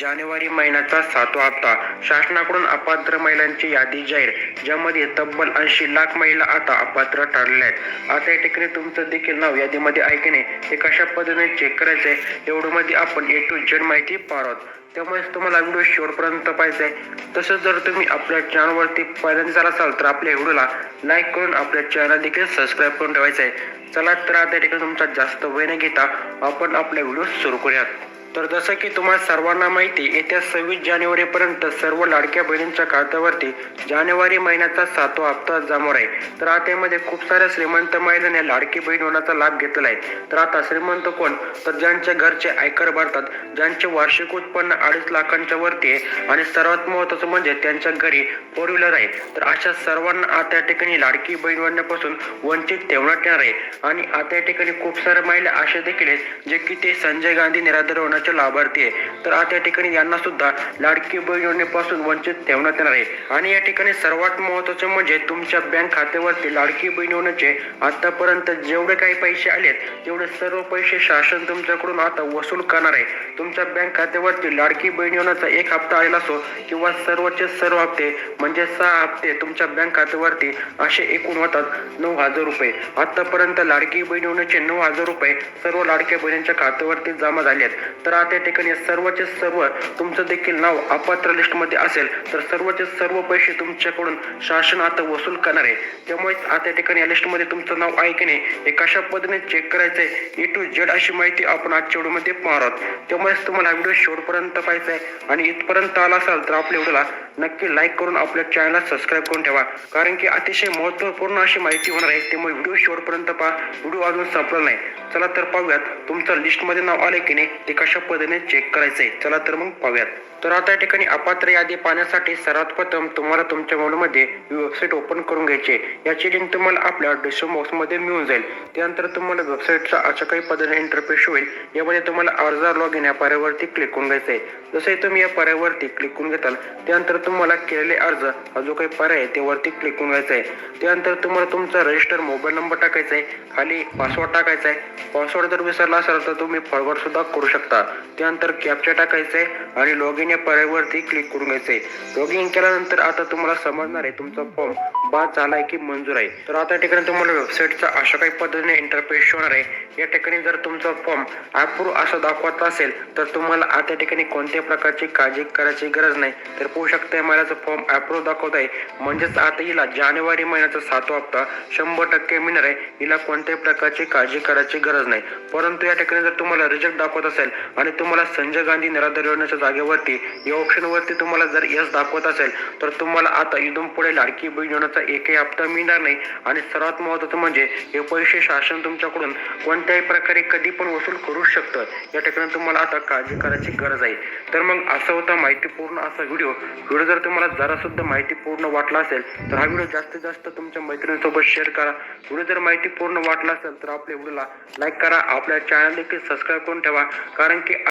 जानेवारी महिन्याचा सातवा हप्ता. शासनाकडून अपात्र महिलांची यादी जाहीर ज्यामध्ये तब्बल ऐंशी लाख महिला आता अपात्र ठरल्या आहेत. आता या ठिकाणी तुमचं देखील नाव यादीमध्ये आहे की नाही ते कशा पद्धतीने चेक करायचं आहे एवढं मध्ये आपण ए टू जेड माहिती पाहत आहोत. त्यामुळे तुम्हाला व्हिडिओ शेवटपर्यंत पाहिजे आहे. तसंच जर तुम्ही आपल्या चॅनलवरती पहिल्यांदा झाला असाल तर आपल्या व्हिडिओला लाईक करून आपल्या चॅनल देखील सबस्क्राईब करून ठेवायचं आहे. चला तर आता ठिकाणी तुमचा जास्त वेळ न घेता आपण आपला व्हिडिओ सुरू करूयात. तर जसं की तुम्हाला सर्वांना माहिती येत्या सव्वीस जानेवारीपर्यंत सर्व लाडक्या बहिणींच्या खात्यावरती जानेवारी महिन्याचा सातवा हप्ता जमवर आहे. तर आता यामध्ये खूप साऱ्या श्रीमंत महिलांनी लाडकी बहीण होण्याचा लाभ घेतलेला आहे. तर आता श्रीमंत कोण? तर ज्यांच्या घरचे आयकर भरतात ज्यांचे वार्षिक उत्पन्न अडीच लाखांच्या वरती आहे आणि सर्वात महत्त्वाचं म्हणजे त्यांच्या घरी फोर व्हीलर आहे. तर अशा सर्वांना आता या ठिकाणी लाडकी बहीण बनण्यापासून वंचित ठेवण्यात येणार आहे. आणि आता या ठिकाणी खूप साऱ्या महिला अशा देखील आहेत जे की ते संजय गांधी निराधार योजनेचे लाभार्थी आहे. तर आता या ठिकाणी यांना सुद्धा लाडकी बहीण योजनेपासून वंचित ठेवण्यात येणार आहे. आणि या ठिकाणी सर्वात महत्त्वाचं म्हणजे तुमच्या बँक खात्यावरती लाडकी बहीण योजनेचे आतापर्यंत जेवढे काही पैसे आलेत तेवढे सर्व पैसे शासन तुमच्याकडून आता वसूल करणार आहे. तुमच्या बँक खात्यावरती लाडकी बहीण योजनेचा एक हप्ता आलेला असो किंवा सर्वचे सर्व हप्ते म्हणजे सहा हप्ते तुमच्या बँक खात्यावरती असे एकूण होतात नऊ हजार रुपये. आतापर्यंत लाडकी बहीण योजनेचे नऊ हजार रुपये सर्व लाडक्या बहिणींच्या खात्यावरती जमा झाले आहेत तर आता त्या ठिकाणी सर्वचे सर्व तुमचं देखील नाव अपात्र लिस्टमध्ये असेल तर सर्वचे सर्व पैसे तुमच्याकडून शासन आता वसूल करणार आहे. त्यामुळे आता ठिकाणी या लिस्टमध्ये तुमचं नाव आहे की नाही हे कशा पद्धतीने चेक करायचं आहे ए टू जेड अशी माहिती आपण आजच्या व्हिडिओमध्ये पाहणार आहोत. त्यामुळेच तुम्हाला हा व्हिडिओ शेवटपर्यंत पाहायचा आहे आणि इथपर्यंत आला असाल तर आपल्या व्हिडिओला नक्की लाईक करून आपल्या चॅनलला सबस्क्राईब करून ठेवा. कारण की अतिशय महत्त्वपूर्ण अशी माहिती होणार आहे त्यामुळे व्हिडिओ शेवटपर्यंत पहा. व्हिडिओ अजून संपला नाही. चला तर पाहूयात तुमचं लिस्टमध्ये नाव आले की नाही ते कशा पद्धतीने चेक करायचंय. चला तर मग पाहूयात. तर आता या ठिकाणी अपात्र यादी पाहण्यासाठी सर्वात प्रथम तुम्हाला तुमच्या मोबाईलमध्ये वेबसाईट ओपन करून घ्यायची याची लिंक तुम्हाला आपल्या डिस्क्रिप्शन बॉक्समध्ये मिळून जाईल. त्यानंतर तुम्हाला वेबसाईटचा अशा काही पद्धतीने इंटरफेस होईल. यामध्ये तुम्हाला अर्जा लॉग इन या पर्यावरती क्लिक करून घ्यायचं आहे. जसे तुम्ही या पर्यावरती क्लिक करून घेताल त्यानंतर तुम्हाला केलेले अर्ज हा जो काही पर्याय आहे त्यावरती क्लिक करून घ्यायचा आहे. त्यानंतर तुम्हाला तुमचा रजिस्टर मोबाईल नंबर टाकायचा आहे. खाली पासवर्ड टाकायचा आहे. पासवर्ड जर विसरला असाल तर तुम्ही फॉरवर्ड सुद्धा करू शकता. त्यानंतर कॅप्चा टाकायचं आहे आणि लॉग इन या पर्यावरती क्लिक करून घ्यायचं. आहे लॉग इन केल्यानंतर आता तुम्हाला समजणार आहे तुमचा फॉर्म बाद झाला आहे की मंजूर आहे. तर आता ठिकाणी तुम्हाला वेबसाईटचा अशा काही पद्धतीने इंटरफेस होणार आहे. या ठिकाणी जर तुमचा फॉर्म अप्रूव्ह असा दाखवत असेल तर तुम्हाला आता ठिकाणी कोणत्याही प्रकारची काळजी करायची गरज नाही. तर पाहू शकता महिन्याचा फॉर्म अप्रूव्ह दाखवत आहे. म्हणजेच आता हिला जानेवारी महिन्याचा सातवा हप्ता शंभर टक्के मिळणार आहे. हिला कोणत्याही प्रकारची काळजी करायची गरज नाही. परंतु या ठिकाणी जर तुम्हाला रिजेक्ट दाखवत असेल आणि तुम्हाला संजय गांधी निराधार योजनेच्या जागेवरती या ऑप्शनवरती तुम्हाला जर यस दाखवत असेल तर तुम्हाला आता इथून पुढे लाडकी बहीण योजनेचा एकही हप्ता मिळणार नाही. आणि सर्वात महत्त्वाचं म्हणजे हे पैसे शासन तुमच्याकडून कोणत्याही प्रकारे कधी पण वसूल करू शकतं. या ठिकाणी तुम्हाला आता काळजी करायची गरज आहे. तर मग असा होता माहितीपूर्ण असा व्हिडिओ. व्हिडिओ जर तुम्हाला जरासुद्धा माहितीपूर्ण वाटला असेल तर हा व्हिडिओ जास्तीत जास्त तुमच्या मैत्रिणींसोबत शेअर करा. व्हिडिओ जर माहितीपूर्ण वाटला असेल तर आपल्या व्हिडिओला लाईक करा. आपल्या चॅनल देखील सबस्क्राईब करून ठेवा. कारण की